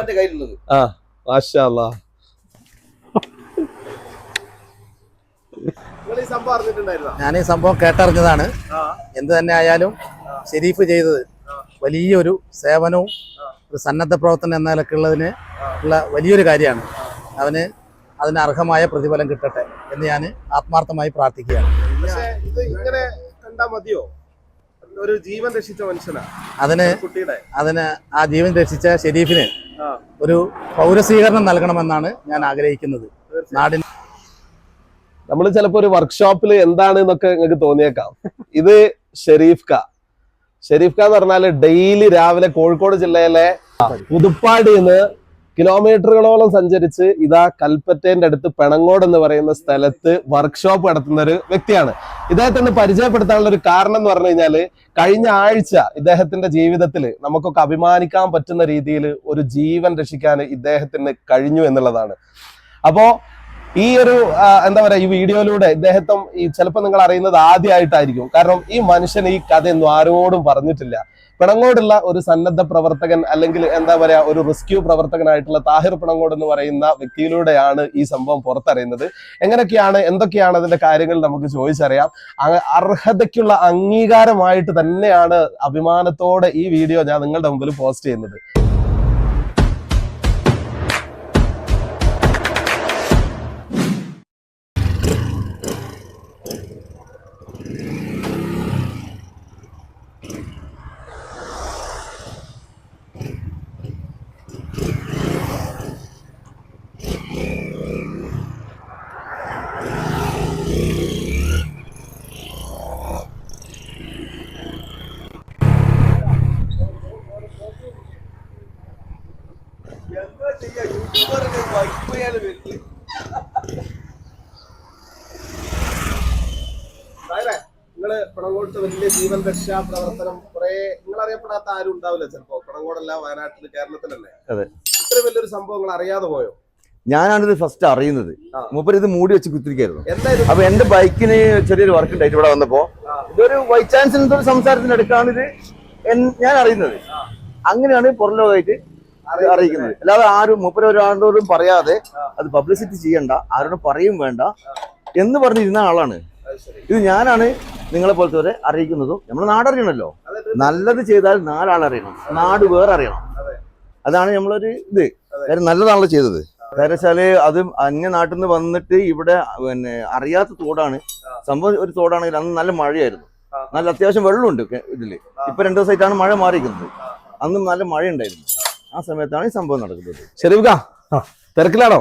ഇപ്പൊ എന്റെ കയ്യിലുള്ളത്. ആ മാഷാ ഞാൻ ഈ സംഭവം കേട്ടറിഞ്ഞതാണ്. എന്ത് തന്നെ ആയാലും ഷെരീഫ് ചെയ്തത് വലിയൊരു സേവനവും ഒരു സന്നദ്ധ പ്രവർത്തനം എന്ന നിലക്കുള്ളതിന് ഉള്ള വലിയൊരു കാര്യമാണ്. അവന് അതിന് അർഹമായ പ്രതിഫലം കിട്ടട്ടെ എന്ന് ഞാൻ ആത്മാർത്ഥമായി പ്രാർത്ഥിക്കുകയാണ്. ഇത് ഇങ്ങനെ കണ്ടാ മതിയോ? ഒരു ജീവൻ രക്ഷിച്ച അതിന് അതിന് ആ ജീവൻ രക്ഷിച്ച ഷെരീഫിന് ഒരു പൗരസ്വീകരണം നൽകണമെന്നാണ് ഞാൻ ആഗ്രഹിക്കുന്നത്. നാടിന് നമ്മൾ ചിലപ്പോ ഒരു വർക്ക്ഷോപ്പിൽ എന്താണ് എന്നൊക്കെ നിങ്ങൾക്ക് തോന്നിയേക്കാം. ഇത് ഷെരീഫ് ക ഷെരീഫ് ക എന്ന് പറഞ്ഞാൽ ഡെയിലി രാവിലെ കോഴിക്കോട് ജില്ലയിലെ പുതുപ്പാടി നിന്ന് കിലോമീറ്ററുകളോളം സഞ്ചരിച്ച് ഇതാ കൽപ്പറ്റേന്റെ അടുത്ത് പെണങ്ങോട് എന്ന് പറയുന്ന സ്ഥലത്ത് വർക്ക്ഷോപ്പ് നടത്തുന്ന ഒരു വ്യക്തിയാണ്. ഇദ്ദേഹത്തിന് പരിചയപ്പെടുത്താനുള്ള ഒരു കാരണം എന്ന് പറഞ്ഞു കഴിഞ്ഞാൽ കഴിഞ്ഞ ആഴ്ച ഇദ്ദേഹത്തിന്റെ ജീവിതത്തിൽ നമുക്കൊക്കെ അഭിമാനിക്കാൻ പറ്റുന്ന രീതിയിൽ ഒരു ജീവൻ രക്ഷിക്കാൻ ഇദ്ദേഹത്തിന് കഴിഞ്ഞു എന്നുള്ളതാണ്. അപ്പോ ഈ ഒരു എന്താ പറയാ ഈ വീഡിയോയിലൂടെ ഇദ്ദേഹത്തും ഈ ചിലപ്പോൾ നിങ്ങൾ അറിയുന്നത് ആദ്യമായിട്ടായിരിക്കും. കാരണം ഈ മനുഷ്യൻ ഈ കഥയൊന്നും ആരോടും പറഞ്ഞിട്ടില്ല. പിണങ്ങോടുള്ള ഒരു സന്നദ്ധ പ്രവർത്തകൻ അല്ലെങ്കിൽ എന്താ പറയാ ഒരു റെസ്ക്യൂ പ്രവർത്തകനായിട്ടുള്ള താഹിർ പിണങ്ങോട് എന്ന് പറയുന്ന വ്യക്തിയിലൂടെയാണ് ഈ സംഭവം പുറത്തറിയുന്നത്. എങ്ങനെയൊക്കെയാണ് എന്തൊക്കെയാണ് അതിന്റെ കാര്യങ്ങൾ നമുക്ക് ചോദിച്ചറിയാം. അർഹതയ്ക്കുള്ള അംഗീകാരമായിട്ട് തന്നെയാണ് അഭിമാനത്തോടെ ഈ വീഡിയോ ഞാൻ നിങ്ങളുടെ മുമ്പിൽ പോസ്റ്റ് ചെയ്യുന്നത്. വലിയ ജീവൻ രക്ഷാ പ്രവർത്തനം കുറെ നിങ്ങൾ അറിയപ്പെടാത്ത ആരും ഉണ്ടാവില്ല ചിലപ്പോ. പിണങ്ങോടല്ല വയനാട്ടിൽ കേരളത്തിലല്ലേ? അതെ. ഇത്ര വലിയൊരു സംഭവങ്ങൾ അറിയാതെ പോയോ? ഞാനാണ് ഇത് ഫസ്റ്റ് അറിയുന്നത്. മൂപ്പര് ഇത് മൂടി വെച്ച് കുത്തിരിക്കായിരുന്നു. അപ്പൊ എന്റെ ബൈക്കിന് ചെറിയൊരു വർക്ക് ഉണ്ടായിട്ട് ഇവിടെ വന്നപ്പോ ഇതൊരു ബൈ ചാൻസ് എന്തൊരു സംസാരത്തിനടുക്കാണ് ഇത് ഞാൻ അറിയുന്നത്. അങ്ങനെയാണ് പുറം ലോകമായിട്ട് അറിയിക്കുന്നത്. അല്ലാതെ ആരും മൂപ്പര് ഒരാളോടും പറയാതെ അത് പബ്ലിസിറ്റി ചെയ്യണ്ട ആരോടും പറയും വേണ്ട എന്ന് പറഞ്ഞിരുന്ന ആളാണ്. ഇത് ഞാനാണ് നിങ്ങളെ പോലത്തെ അറിയിക്കുന്നതും. നമ്മൾ നാടറിയണല്ലോ. അതെ, നല്ലത് ചെയ്താൽ നാലാളറിയണം നാട് വേറെ അറിയണം. അതെ. അതാണ് നമ്മളൊരു ഇത്. കാര്യം നല്ലതാണല്ലോ ചെയ്തത്. കാര്യം വെച്ചാൽ അത് അന്യ നാട്ടിൽ നിന്ന് വന്നിട്ട് ഇവിടെ പിന്നെ അറിയാത്ത തോടാണ്. സംഭവം ഒരു തോടാണെങ്കിൽ അന്ന് നല്ല മഴയായിരുന്നു. നല്ല അത്യാവശ്യം വെള്ളമുണ്ട് ഇതിൽ. ഇപ്പൊ രണ്ടു ദിവസമായിട്ടാണ് മഴ മാറിയിരിക്കുന്നത്. അന്നും നല്ല മഴ ഉണ്ടായിരുന്നു ആ സമയത്താണ് ഈ സംഭവം നടക്കുന്നത്. ശരി തിരക്കിലാണോ?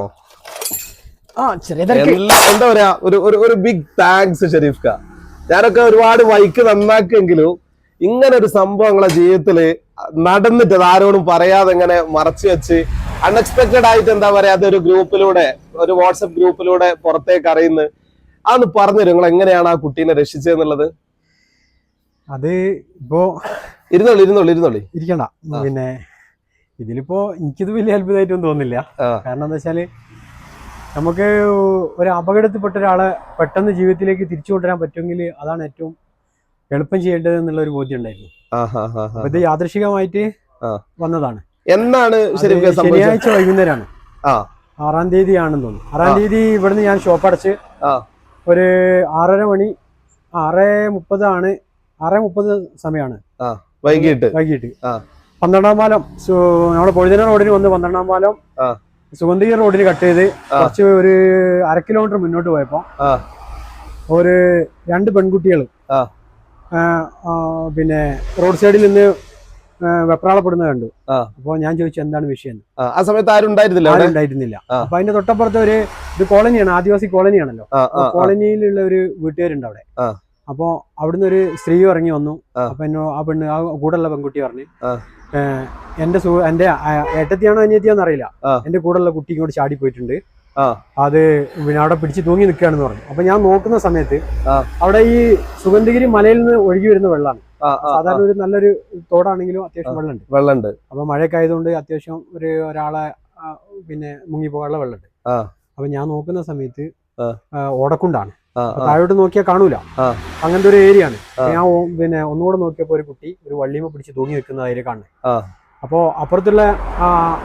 എന്താ പറയാ ഒരു ഒരു ഒരു ബിഗ് താങ്ക്സ് ഷെരീഫ് ക ഞാനൊക്കെ ഒരുപാട് ബൈക്ക് നന്നാക്കിയെങ്കിലും ഇങ്ങനെ ഒരു സംഭവം നിങ്ങളെ ജീവിതത്തിൽ നടന്നിട്ട് അത് ആരോടും പറയാതെ ഇങ്ങനെ മറച്ചു വെച്ച് അൺഎക്സ്പെക്ടഡ് ആയിട്ട് എന്താ പറയാ അതൊരു ഗ്രൂപ്പിലൂടെ ഒരു വാട്സപ്പ് ഗ്രൂപ്പിലൂടെ പുറത്തേക്ക് അറിയുന്നത്. അതൊന്ന് പറഞ്ഞു തരും നിങ്ങൾ എങ്ങനെയാണ് ആ കുട്ടീനെ രക്ഷിച്ചതെന്നുള്ളത് അത് ഇപ്പോ ഇരുന്നോളി ഇരുന്നോളി ഇരുന്നോളി. ഇരിക്കണ്ട. പിന്നെ ഇതിലിപ്പോ എനിക്കിത് വലിയ അത്ഭുതമായിട്ടൊന്നും തോന്നില്ല കാരണം എന്താ വെച്ചാൽ നമുക്ക് ഒരു അപകടത്തിൽപ്പെട്ട ഒരാളെ പെട്ടെന്ന് ജീവിതത്തിലേക്ക് തിരിച്ചു കൊണ്ടുവരാൻ പറ്റുമെങ്കിൽ അതാണ് ഏറ്റവും എളുപ്പം ചെയ്യേണ്ടത് എന്നുള്ള ഒരു ബോധ്യം ഉണ്ടായിരുന്നു അപ്പൊ ഇത് യാദൃശികമായിട്ട് വന്നതാണ്. എന്നാണ് ശനിയാഴ്ച വൈകുന്നേരമാണ്. ആറാം തീയതി ആണെന്ന് തോന്നുന്നു. ആറാം തീയതി ഇവിടുന്ന് ഞാൻ ഷോപ്പ് അടച്ച് ഒരു ആറര മണി ആറ് മുപ്പതാണ് ആറ് മുപ്പത് സമയമാണ്. വൈകിട്ട്. വൈകിട്ട്. പന്ത്രണ്ടാം പാലം നമ്മുടെ പൊഴുതന റോഡിന് വന്ന് പന്ത്രണ്ടാം പാലം. സുഗന്ധിക റോഡിൽ കട്ട് ചെയ്ത്. കുറച്ച് ഒരു അര കിലോമീറ്റർ മുന്നോട്ട് പോയപ്പോ ഒരു രണ്ട് പെൺകുട്ടികൾ. പിന്നെ റോഡ് സൈഡിൽ നിന്ന് വെപ്രാളപ്പെടുന്ന വെപ്രാളപ്പെടുന്നത് കണ്ടു അപ്പൊ അപ്പോൾ ഞാൻ ചോദിച്ചു എന്താണ് വിഷയം. ആ, സമയത്ത് ആരും ഉണ്ടായിരുന്നില്ല ആരും ഉണ്ടായിരുന്നില്ല. അപ്പൊ അതിന്റെ തൊട്ടപ്പുറത്ത് ഒരു ഇത് കോളനിയാണ് ആദിവാസി കോളനിയാണല്ലോ. കോളനിയിലുള്ള ഒരു വീട്ടുകാരുണ്ട് അവിടെ. അപ്പോ അവിടുന്ന് ഒരു സ്ത്രീ ഇറങ്ങി വന്നു. അപ്പൊ എന്നോ ആ പെണ്ണ് ആ കൂടെയുള്ള പെൺകുട്ടി പറഞ്ഞു ആ. "ഏഹ്, എന്റെ എന്റെ ഏട്ടത്തിയാണോ അനിയത്തിയാണോ അറിയില്ല. എന്റെ കൂടെയുള്ള കുട്ടി ഇങ്ങോട്ട് ചാടി പോയിട്ടുണ്ട്. അത് പിന്നെ അവിടെ പിടിച്ച് തൂങ്ങി നിൽക്കുകയാണെന്ന് പറഞ്ഞു അപ്പൊ ഞാൻ നോക്കുന്ന സമയത്ത് അവിടെ ഈ സുഗന്ധഗിരി മലയിൽ നിന്ന് ഒഴുകി വരുന്ന വെള്ളമാണ്. സാധാരണ ഒരു നല്ലൊരു തോടാണെങ്കിലും അത്യാവശ്യം വെള്ളമുണ്ട് വെള്ളമുണ്ട് അപ്പൊ മഴയൊക്കെ ആയതുകൊണ്ട് അത്യാവശ്യം ഒരു ഒരാളെ പിന്നെ മുങ്ങി പോകാനുള്ള വെള്ളമുണ്ട്. അപ്പൊ ഞാൻ നോക്കുന്ന സമയത്ത് ഓടക്കുണ്ടാണ്. താഴോട്ട് നോക്കിയാൽ കാണൂല. അങ്ങനത്തെ ഒരു ഏരിയ ആണ്. ഞാൻ പിന്നെ ഒന്നുകൂടെ നോക്കിയപ്പോ ഒരു കുട്ടി ഒരു വള്ളിമ പിടിച്ച് തൂങ്ങി വെക്കുന്ന അതിൽ കാണുന്നത് അപ്പോ അപ്പുറത്തുള്ള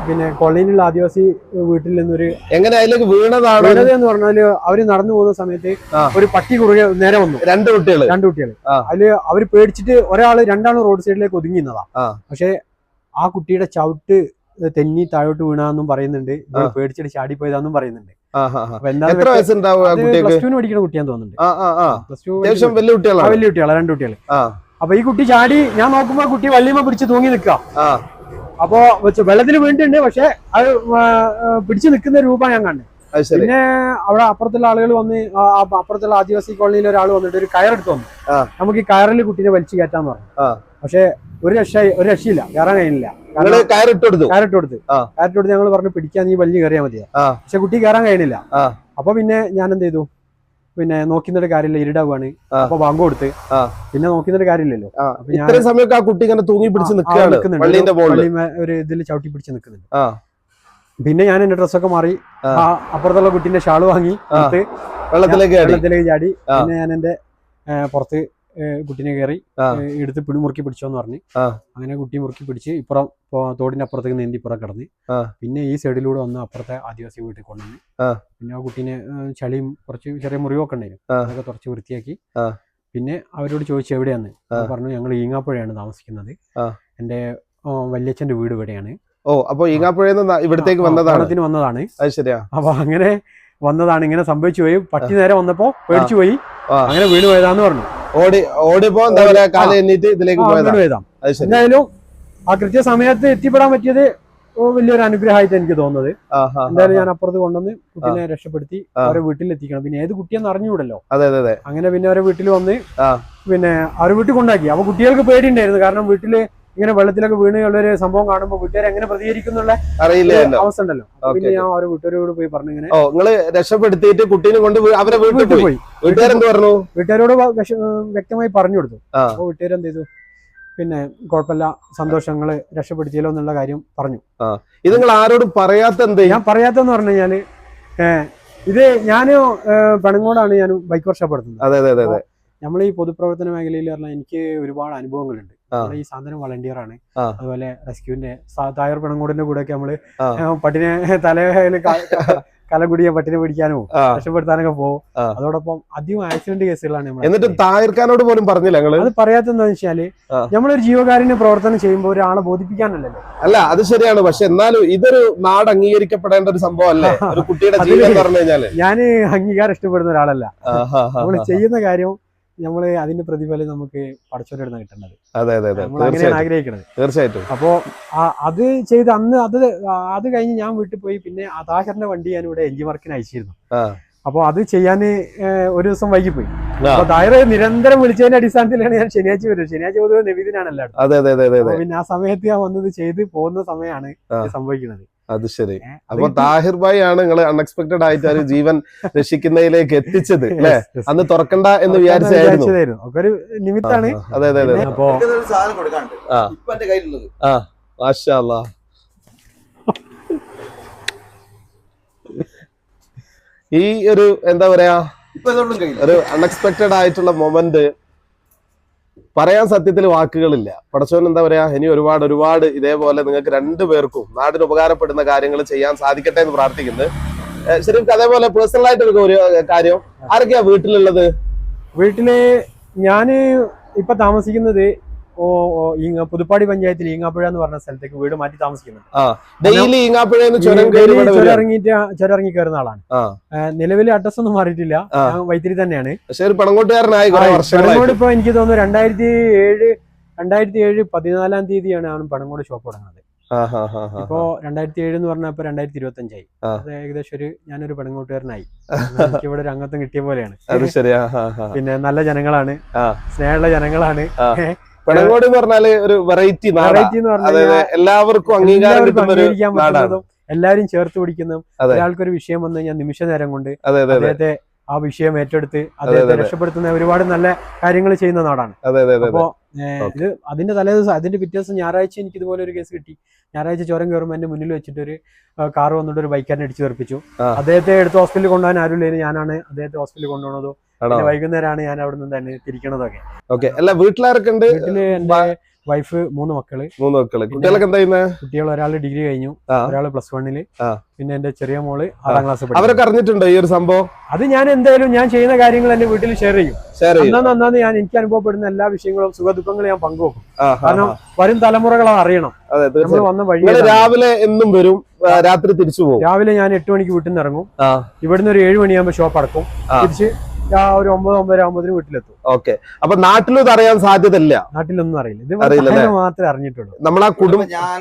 പിന്നെ കോളനിയിലുള്ള ആദിവാസി വീട്ടിൽ നിന്നൊരു എങ്ങനെ അതിലേക്ക് വീണതാണ്? വീണത് എന്ന് പറഞ്ഞാൽ അവർ നടന്നു പോകുന്ന സമയത്ത് ഒരു പട്ടി കുറുകെ നേരെ വന്നു. രണ്ട് കുട്ടികൾ രണ്ട് കുട്ടികൾ. അതിൽ അവർ പേടിച്ചിട്ട് ഒരാൾ രണ്ടാണ് റോഡ് സൈഡിലേക്ക് ഒതുങ്ങി നിന്നതാ ആ. പക്ഷെ ആ കുട്ടിയുടെ ചവിട്ട് തെന്നി താഴോട്ട് വീണാന്നും പറയുന്നുണ്ട്. പേടിച്ചിട്ട് ചാടി പേടിച്ചിട്ട് ചാടിപ്പോയതാന്നും പറയുന്നുണ്ട്. എത്ര വയസ്സുണ്ടാവും പ്ലസ് ടു പഠിക്കുന്ന കുട്ടിയാന്ന് തോന്നുന്നുണ്ട്. പ്ലസ് ടു വലിയ കുട്ടികളാണ്. വലിയ രണ്ട് കുട്ടികൾ അപ്പൊ ഈ കുട്ടി ചാടി ഞാൻ നോക്കുമ്പോ കുട്ടി വള്ളിമ പിടിച്ച് തൂങ്ങി നിൽക്കാം അപ്പോ വെള്ളത്തിൽ വീണിട്ടുണ്ട് പക്ഷെ അത് പിടിച്ചു നിൽക്കുന്ന രൂപ ഞാൻ കണ്ടു. പിന്നെ അവിടെ അപ്പുറത്തുള്ള ആളുകൾ വന്ന് അപ്പുറത്തുള്ള ആദിവാസി കോളനിയിൽ ഒരാൾ വന്നിട്ട് ഒരു കയറെടുത്ത് വന്നു നമുക്ക് ഈ കയറിൽ കുട്ടീനെ വലിച്ചു കയറ്റാന്ന് പറഞ്ഞു. പക്ഷെ ഒരു രക്ഷ ഒരു രക്ഷയില്ല. കയറാൻ കഴിഞ്ഞില്ല കയറിട്ട് കൊടുത്തു? കയറിട്ട് കൊടുത്ത്. ആ. കയറിട്ട് കൊടുത്ത് ഞങ്ങൾ പറഞ്ഞു പിടിക്കാൻ നീ വലിയ കയറിയാൽ മതിയാ. പക്ഷെ കുട്ടി കയറാൻ കഴിഞ്ഞില്ല അപ്പൊ പിന്നെ ഞാൻ എന്ത് ചെയ്തു? പിന്നെ നോക്കിന്നിട്ട് കാര്യമില്ല ഇരുടാവാണ്. അപ്പൊ ബാങ്ക് കൊടുത്ത്. പിന്നെ നോക്കിന്നിട്ട് കാര്യമില്ലല്ലോ. ഇത്രയും സമയമൊക്കെ ആ കുട്ടി ഇങ്ങനെ തൂങ്ങി പിടിച്ച് നിൽക്കുകയാണ് ഒരു ഇതിൽ ചവിട്ടി പിടിച്ച് നിൽക്കുന്നുണ്ട്. പിന്നെ ഞാൻ എന്റെ ഡ്രസ്സൊക്കെ മാറി അപ്പുറത്തുള്ള കുട്ടീന്റെ ഷാൾ വാങ്ങി. വെള്ളത്തിലേക്ക് വെള്ളത്തിലേക്ക് ചാടി. പിന്നെ ഞാൻ എന്റെ പുറത്ത് കുട്ടീനെ കയറി എടുത്ത് പിടി മുറുക്കി പിടിച്ചോന്ന് പറഞ്ഞ്. അങ്ങനെ കുട്ടി മുറുക്കി പിടിച്ച് ഇപ്പുറം തോടിന്റെ അപ്പുറത്തേക്ക് നീന്തി ഇപ്പുറം കിടന്ന്. പിന്നെ ഈ സൈഡിലൂടെ വന്ന് അപ്പുറത്തെ ആദിവാസി വീട്ടിൽ കൊണ്ടുവന്ന്. പിന്നെ ആ കുട്ടീനെ ചളിയും കുറച്ച് ചെറിയ മുറിവൊക്കെ ഉണ്ടായിരുന്നു. അതൊക്കെ കുറച്ച് വൃത്തിയാക്കി. പിന്നെ അവരോട് ചോദിച്ചു എവിടെയാന്ന്. പറഞ്ഞു ഞങ്ങൾ ഈങ്ങാപ്പുഴയാണ് താമസിക്കുന്നത്. എന്റെ വല്യച്ഛന്റെ വീട് ഇവിടെയാണ്. ഓ അപ്പൊ ഈങ്ങാപ്പുഴയിൽ നിന്ന് ഇവിടത്തേക്ക് വന്നതാണ്. വന്നതാണ്. അത് ശരിയാ. അപ്പൊ അങ്ങനെ വന്നതാണ്. ഇങ്ങനെ സംഭവിച്ചു പോയി. പട്ടി നേരെ വന്നപ്പോ പേടിച്ചു പോയി. അങ്ങനെ വീണ് പോയതാന്ന് പറഞ്ഞു. ഓടി ഓടിപ്പോ എന്താ പറയാ കാൽ എണ്ണീറ്റ് ഇതിലേക്ക് പോയതാണ് പോയതാ. വീണ് പോയതാ. അത് ശരി. എന്തായാലും ആ കൃത്യ സമയത്ത് എത്തിപ്പെടാൻ പറ്റിയത് വലിയൊരു അനുഗ്രഹമായിട്ട് എനിക്ക് തോന്നുന്നത്. എന്തായാലും ഞാൻ അപ്പുറത്ത് കൊണ്ടുവന്ന് കുട്ടിനെ രക്ഷപ്പെടുത്തി. അവരെ വീട്ടിൽ എത്തിക്കണം പിന്നെ ഏത് കുട്ടിയെന്ന് അറിഞ്ഞുകൂടല്ലോ. അതെ അതെ അതെ. അങ്ങനെ പിന്നെ അവരെ വീട്ടിൽ വന്ന് പിന്നെ അവരെ വീട്ടിൽ കൊണ്ടാക്കി. അപ്പൊ കുട്ടികൾക്ക് പേടിയുണ്ടായിരുന്നു. കാരണം വീട്ടിൽ ഇങ്ങനെ വെള്ളത്തിലൊക്കെ വീണുള്ള ഒരു സംഭവം കാണുമ്പോൾ വീട്ടുകാർ എങ്ങനെ പ്രതികരിക്കുന്നുള്ള അറിയില്ലല്ലോ അവസ്ഥ ഉണ്ടല്ലോ. പിന്നെ ഞാൻ ഓരോ വീട്ടുകാരോട് പോയി പറഞ്ഞു ഇങ്ങനെ. ഓ നിങ്ങൾ രക്ഷപ്പെടുത്തിയിട്ട് കുട്ടീനെ കൊണ്ട് അവരെ വീട്ടിൽ പോയി. വീട്ടുകാരെന്ത് പറഞ്ഞു? വീട്ടുകാരോട് വ്യക്തമായി പറഞ്ഞു കൊടുത്തു. അപ്പൊ എന്ത് ചെയ്തു? പിന്നെ കുഴപ്പമില്ല സന്തോഷങ്ങൾ രക്ഷപ്പെടുത്തിയല്ലോ എന്നുള്ള കാര്യം പറഞ്ഞു. ഇത് നിങ്ങൾ ആരോടും പറയാത്ത എന്ത് ഞാൻ പറയാത്തെന്ന് പറഞ്ഞു കഴിഞ്ഞാൽ ഇത് ഞാൻ പെണങ്ങോടാണ് ഞാൻ ബൈക്ക് വർഷപ്പെടുത്തുന്നത്. അതെ അതെ അതെ. നമ്മൾ ഈ പൊതുപ്രവർത്തന മേഖലയിൽ പറഞ്ഞാൽ എനിക്ക് ഒരുപാട് അനുഭവങ്ങളുണ്ട്. ഈ സാധനം വളണ്ടിയർ ആണ്. അതുപോലെ റെസ്ക്യൂവിന്റെ തായർ പെണങ്ങോടിന്റെ കൂടെ ഒക്കെ നമ്മൾ പട്ടിനെ തലയിൽ കലകുടിയെ പട്ടിനെ പിടിക്കാനോ രക്ഷപ്പെടുത്താനൊക്കെ പോകും അതോടൊപ്പം അധികം ആക്സിഡന്റ് കേസുകളാണ് നമ്മൾ എന്നിട്ട് തായർക്കാനോട് പോലും പറഞ്ഞില്ല നിങ്ങൾ? അത് പറയാത്തെന്താ വെച്ചാൽ ആ. നമ്മളൊരു ജീവകാരുണ്യ പ്രവർത്തനം ചെയ്യുമ്പോൾ ഒരാളെ ബോധിപ്പിക്കാനല്ലല്ലോ. അല്ല അത് ശരിയാണ്. പക്ഷെ എന്നാലും ഇതൊരു നാട് അംഗീകരിക്കപ്പെടേണ്ട ഒരു സംഭവം അല്ലേ ഒരു കുട്ടിയുടെ പറഞ്ഞു കഴിഞ്ഞാൽ. ഞാൻ അംഗീകാരം ഇഷ്ടപ്പെടുന്ന ഒരാളല്ല. നമ്മൾ ചെയ്യുന്ന കാര്യം നമ്മൾ അതിന്റെ പ്രതിഫലം നമുക്ക് പടച്ചോന്റെ കിട്ടുന്നത് അതെ അതെ അതെ. അങ്ങനെയാണ് ആഗ്രഹിക്കുന്നത് തീർച്ചയായിട്ടും. അപ്പോ അത് ചെയ്ത് അന്ന് അത് അത് കഴിഞ്ഞ് ഞാൻ വീട്ടിൽ പോയി പിന്നെ ആ താഹറിന്റെ വണ്ടി ഞാൻ ഇവിടെ എഞ്ചി വർക്കിന് അയച്ചിരുന്നു. അപ്പൊ അപ്പോൾ അത് ചെയ്യാൻ ഒരു ദിവസം വൈകിപ്പോയി പോയി. അപ്പൊ തായർ നിരന്തരം വിളിച്ചതിന്റെ അടിസ്ഥാനത്തിലാണ് ഞാൻ ശനിയാഴ്ച വരുന്നത് ശനിയാഴ്ച പൊതുവെ അതെ പിന്നെ ആ സമയത്ത് ഞാൻ വന്നത് ചെയ്ത് പോകുന്ന സമയമാണ്. സംഭവിക്കുന്നത്. അത് ശരി. അപ്പൊ താഹിർ ഭായി ആണ് നിങ്ങൾ അൺഎക്സ്പെക്ടഡ് ആയിട്ട് ഒരു ജീവൻ രക്ഷിക്കുന്നതിലേക്ക് എത്തിച്ചത് അല്ലെ. അന്ന് തുറക്കണ്ട എന്ന് വിചാരിച്ചായിരുന്നു. ഒരു നിമിത്താണ് അതെ അതെ അതെ മാഷാ ഈ ഒരു എന്താ പറയാ ഒരു അൺഎക്സ്പെക്ടഡ് ആയിട്ടുള്ള മൊമെന്റ് പറയാൻ സത്യത്തിൽ വാക്കുകളില്ല. പടച്ചോൻ എന്താ പറയാ ഇനി ഒരുപാട് ഒരുപാട് ഇതേപോലെ നിങ്ങൾക്ക് രണ്ടുപേർക്കും നാടിന് ഉപകാരപ്പെടുന്ന കാര്യങ്ങൾ ചെയ്യാൻ സാധിക്കട്ടെ എന്ന് പ്രാർത്ഥിക്കുന്നു. ഏഹ് ശരിക്കും അതേപോലെ പേഴ്സണൽ ആയിട്ട് ഒരു കാര്യം. ആരൊക്കെയാ വീട്ടിലുള്ളത്? വീട്ടിൽ ഞാൻ ഇപ്പൊ താമസിക്കുന്നത് പുതുപ്പാടി പഞ്ചായത്തിൽ ഈങ്ങാപ്പുഴ എന്ന് പറഞ്ഞ സ്ഥലത്തേക്ക് വീട് മാറ്റി താമസിക്കുന്നത് ഡെയിലി ചുരം ഇറങ്ങിയിട്ട് ഇറങ്ങി കയറുന്ന ആളാണ്. നിലവിൽ അഡ്രസ് ഒന്നും മാറിയിട്ടില്ല. വൈത്തിരി തന്നെയാണ്. വർഷങ്ങളായിട്ട് ഇപ്പൊ എനിക്ക് തോന്നുന്നു രണ്ടായിരത്തി ഏഴ് രണ്ടായിരത്തി ഏഴ് പതിനാലാം തീയതിയാണ് അവൻ പണങ്ങോട് ഷോപ്പ് തുടങ്ങുന്നത്. ഇപ്പോ രണ്ടായിരത്തി ഏഴ് എന്ന് പറഞ്ഞപ്പോ രണ്ടായിരത്തി ഇരുപത്തി അഞ്ചായി ഏകദേശം ഒരു ഞാനൊരു പെണ്ണുകൂട്ടുകാരനായി എനിക്ക് ഇവിടെ ഒരു അംഗത്വം കിട്ടിയ പോലെയാണ്. പിന്നെ നല്ല ജനങ്ങളാണ്. സ്നേഹമുള്ള ജനങ്ങളാണ്. എന്ന് പറഞ്ഞാൽ ഒരു വെറൈറ്റി വെറൈറ്റി എന്ന് പറഞ്ഞാൽ എല്ലാവർക്കും അംഗീകാരം എല്ലാരും കിട്ടുന്ന ഒരു നാടാണ്. എല്ലാവരും ചേർത്ത് പിടിക്കുന്നതും. ഒരാൾക്കൊരു വിഷയം വന്നു ഞാൻ നിമിഷ നേരം കൊണ്ട് അദ്ദേഹത്തെ ആ വിഷയം ഏറ്റെടുത്ത് അദ്ദേഹത്തെ രക്ഷപ്പെടുത്തുന്ന ഒരുപാട് നല്ല കാര്യങ്ങൾ ചെയ്യുന്ന നാടാണ്. അപ്പോ. ഇത് അതിന്റെ തലേദിവസം അതിന്റെ പിറ്റേ ദിവസം ഞായറാഴ്ച എനിക്ക് ഇതുപോലെ ഒരു കേസ് കിട്ടി. ഞായറാഴ്ച ചോരം കയറുമ്പോൾ എന്റെ മുന്നിൽ വെച്ചിട്ട് ഒരു കാർ വന്നിട്ട് ഒരു ബൈക്കാരനെ അടിച്ചു തെറിപ്പിച്ചു. അദ്ദേഹത്തെ എടുത്ത് ഹോസ്പിറ്റലിൽ കൊണ്ടുപോകാൻ ആരുമില്ല. ഞാനാണ് അദ്ദേഹത്തെ ഹോസ്പിറ്റലിൽ കൊണ്ടുപോകുന്നതും വൈകുന്നേരമാണ് ഞാൻ അവിടെ നിന്ന് തന്നെ തിരിക്കണതൊക്കെ. ഓക്കെ. അല്ല വീട്ടിലാരൊക്കെ ഉണ്ട് വീട്ടിൽ എന്റെ വൈഫ് മൂന്ന് മക്കൾ. മൂന്ന് മക്കൾ. കുട്ടികളൊക്കെ എന്താ ചെയ്യുന്നത് കുട്ടികൾ ഒരാൾ ഡിഗ്രി കഴിഞ്ഞു. ഒരാൾ പ്ലസ് വണ്ണിൽ. പിന്നെ എന്റെ ചെറിയ മോൾ ആറാം ക്ലാസ് അവരൊക്കെ അറിഞ്ഞിട്ടുണ്ടോ ഈ ഒരു സംഭവം? അത് ഞാൻ എന്തായാലും ഞാൻ ചെയ്യുന്ന കാര്യങ്ങൾ എന്റെ വീട്ടിൽ ഷെയർ ചെയ്യും. നന്നാന്ന് ചെയ്യും. അന്നാന്ന് അന്നാന്ന് ഞാൻ എനിക്ക് അനുഭവപ്പെടുന്ന എല്ലാ വിഷയങ്ങളും സുഖദുഃഖങ്ങളും ഞാൻ പങ്കുവെക്കും. കാരണം. വരും തലമുറകൾ അറിയണം. നമ്മൾ വന്ന വഴി രാവിലെ എന്നും വരും രാത്രി തിരിച്ചു പോകും. രാവിലെ ഞാൻ എട്ട് മണിക്ക് വീട്ടിൽ നിന്ന് ഇറങ്ങും. ഇവിടുന്ന് ഒരു ഏഴ് മണിയാകുമ്പോ ഷോപ്പ് അടക്കും. തിരിച്ച് ഒരു ഒമ്പത് ഒമ്പതര ആകുമ്പോഴത്തേന് വീട്ടിലെത്തും. ഓക്കെ. അപ്പൊ നാട്ടിലും ഇത് അറിയാൻ സാധ്യതയില്ല? നാട്ടിലൊന്നും അറിയില്ല. ഇത് അറിയില്ല മാത്രമേ അറിഞ്ഞിട്ടുള്ളൂ. നമ്മളാ കുടുംബ കുടുംബം ഞാൻ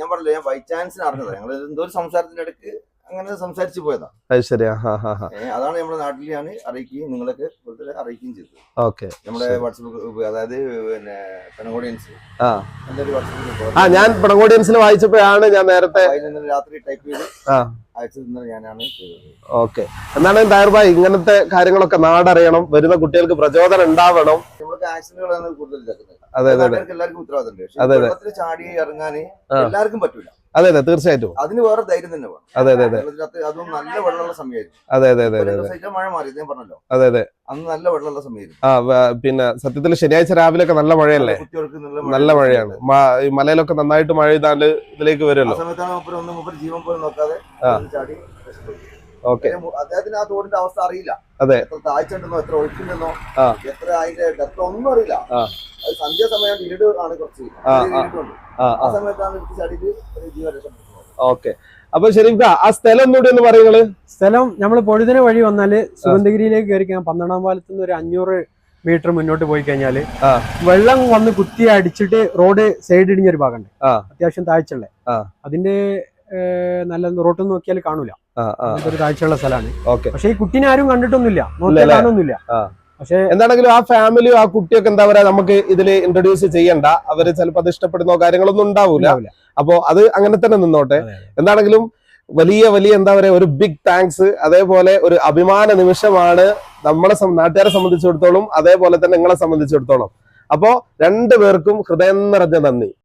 ഞാൻ പറഞ്ഞില്ല ഞാൻ ബൈ ചാൻസിന് അറിഞ്ഞത്. ഞങ്ങൾ എന്തോ ഒരു സംസാരത്തിന്റെ ഇടയ്ക്ക് അങ്ങനെ സംസാരിച്ചു പോയതാ. അത് ശരിയാ. ഹാ ഹാ ഹാ. ഏ, അതാണ് നമ്മുടെ നാട്ടിലാണ് അറിയിക്കുകയും നിങ്ങളൊക്കെ കൂടുതൽ അറിയിക്കുകയും ചെയ്തത് ഓക്കെ. നമ്മുടെ വാട്സപ്പ് ഗ്രൂപ്പ് അതായത് പിന്നെ പെണകോടിയൻസ് ആ. എന്റെ ഒരു വാട്സപ്പ് ഗ്രൂപ്പ് ആ ഞാൻ പടങ്കോഡിയൻസിൽ വായിച്ചപ്പോഴാണ് ഞാൻ നേരത്തെ അതിൽ നിന്ന് രാത്രി ടൈപ്പ് ചെയ്ത് ആ. ഞാനാണ് ചെയ്തത്. ഓക്കെ. എന്നാണ് തായർബായ് ഇങ്ങനത്തെ കാര്യങ്ങളൊക്കെ നാടറിയണം വരുന്ന കുട്ടികൾക്ക് പ്രചോദനം ഉണ്ടാവണം. നമ്മൾക്ക് ആക്സിഡന്റുകളാണ് കൂടുതൽ ഇതാക്കുന്നത് അതെ അതെ അതെ. എല്ലാവർക്കും ഉത്തരവാദിത്തമുണ്ട്. പക്ഷേ അതെ, അതെ. വെള്ളത്തിൽ ചാടി ഇറങ്ങാൻ എല്ലാവർക്കും പറ്റൂല. അതെ അതെ തീർച്ചയായിട്ടും. അതിന് വേറെ ധൈര്യം തന്നെ വേണം. അതെ അതെ അതെ. അതും നല്ല വെള്ളമുള്ള സമയമായിരുന്നു അതെ അതെ അതെ അതെ മഴ മാറി ഞാൻ പറഞ്ഞല്ലോ. അതെ അതെ. അന്ന് നല്ല വെള്ളമുള്ള സമയമായിരുന്നു ആ പിന്നെ സത്യത്തിൽ ശനിയാഴ്ച രാവിലെ ഒക്കെ നല്ല മഴയല്ലേ? നല്ല മഴയാണ്. മലയിലൊക്കെ നന്നായിട്ട് മഴ ചെയ്താണ്ട് ഇതിലേക്ക് വരുമല്ലോ സമയത്താണ് ജീവൻ പോലും നോക്കാതെ ചാടി രക്ഷപ്പെട്ടു. ഓക്കെ പിന്നെ മു- അദ്ദേഹത്തിന് ആ തോടിന്റെ അവസ്ഥ അറിയില്ല. അതെ. എത്ര താഴ്ച ഉണ്ടെന്നോ എത്ര ഒഴുക്കുണ്ടെന്നോ എത്ര അതിന്റെ ഡെപ്ത് ഒന്നും അറിയില്ല. ആ. സന്ധ്യ സന്ധ്യാസമയം ഇരുട് ആണ് കുറച്ച്. ആ, ഇരുട്ടുണ്ട്. ആ സമയത്താണ് എടുത്ത് ചാടിയിട്ട് രക്ഷപ്പെട്ടത് ഓക്കെ. അപ്പൊ ശരിക്ക ആ സ്ഥലം ഒന്നുകൂടി ഒന്ന് പറയുന്നത് സ്ഥലം നമ്മൾ പൊഴുതിന വഴി വന്നാൽ സുഗന്ധഗിരിയിലേക്ക് കയറി കഴിഞ്ഞാൽ പന്ത്രണ്ടാം പാലത്ത് നിന്ന് ഒരു അഞ്ഞൂറ് മീറ്റർ മുന്നോട്ട് പോയി കഴിഞ്ഞാൽ വെള്ളം വന്ന് കുത്തി അടിച്ചിട്ട് റോഡ് സൈഡ് ഇടിഞ്ഞൊരു ഭാഗമുണ്ട്. അത്യാവശ്യം താഴ്ചയുള്ള അതിന്റെ നല്ല റോട്ട് നോക്കിയാൽ കാണൂല. ഒരു താഴ്ചയുള്ള സ്ഥലമാണ്. പക്ഷെ ഈ കുട്ടീനെ ആരും കണ്ടിട്ടൊന്നുമില്ല. നോക്കിയാൽ കാണൊന്നുമില്ല ആ. എന്താണെങ്കിലും ആ ഫാമിലിയും ആ കുട്ടിയൊക്കെ എന്താ പറയാ നമുക്ക് ഇതിൽ ഇൻട്രൊഡ്യൂസ് ചെയ്യണ്ട. അവർ ചിലപ്പോൾ അത് ഇഷ്ടപ്പെടുന്നോ കാര്യങ്ങളൊന്നും ഉണ്ടാവൂല. അപ്പോ അത് അങ്ങനെ തന്നെ നിന്നോട്ടെ. എന്താണെങ്കിലും വലിയ വലിയ എന്താ പറയാ ഒരു ബിഗ് താങ്ക്സ് അതേപോലെ ഒരു അഭിമാന നിമിഷമാണ് നമ്മളെ നാട്ടുകാരെ സംബന്ധിച്ചിടത്തോളം അതേപോലെ തന്നെ നിങ്ങളെ സംബന്ധിച്ചിടത്തോളം. അപ്പോ രണ്ടു പേർക്കും ഹൃദയം നിറഞ്ഞ നന്ദി.